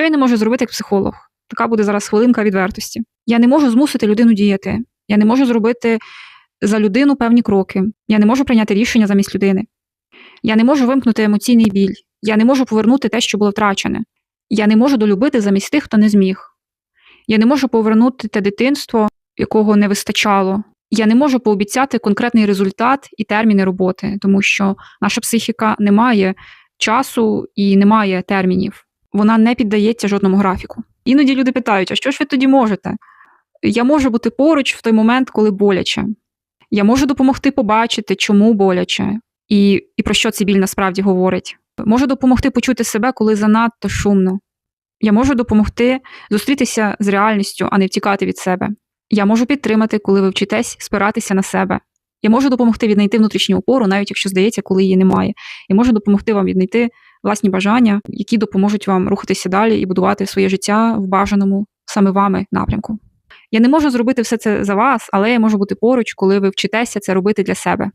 Що я не можу зробити як психолог? Така буде зараз хвилинка відвертості. Я не можу змусити людину діяти. Я не можу зробити за людину певні кроки. Я не можу прийняти рішення замість людини. Я не можу вимкнути емоційний біль. Я не можу повернути те, що було втрачене. Я не можу долюбити замість тих, хто не зміг. Я не можу повернути те дитинство, якого не вистачало. Я не можу пообіцяти конкретний результат і терміни роботи, тому що наша психіка не має часу і не має термінів. Вона не піддається жодному графіку. Іноді люди питають: а що ж ви тоді можете? Я можу бути поруч в той момент, коли боляче. Я можу допомогти побачити, чому боляче, і, і про що цей біль насправді говорить. Можу допомогти почути себе, коли занадто шумно. Я можу допомогти зустрітися з реальністю, а не втікати від себе. Я можу підтримати, коли ви вчитесь спиратися на себе. Я можу допомогти віднайти внутрішню опору, навіть якщо здається, коли її немає. І можу допомогти вам віднайти власні бажання, які допоможуть вам рухатися далі і будувати своє життя в бажаному саме вами напрямку. Я не можу зробити все це за вас, але я можу бути поруч, коли ви вчитеся це робити для себе.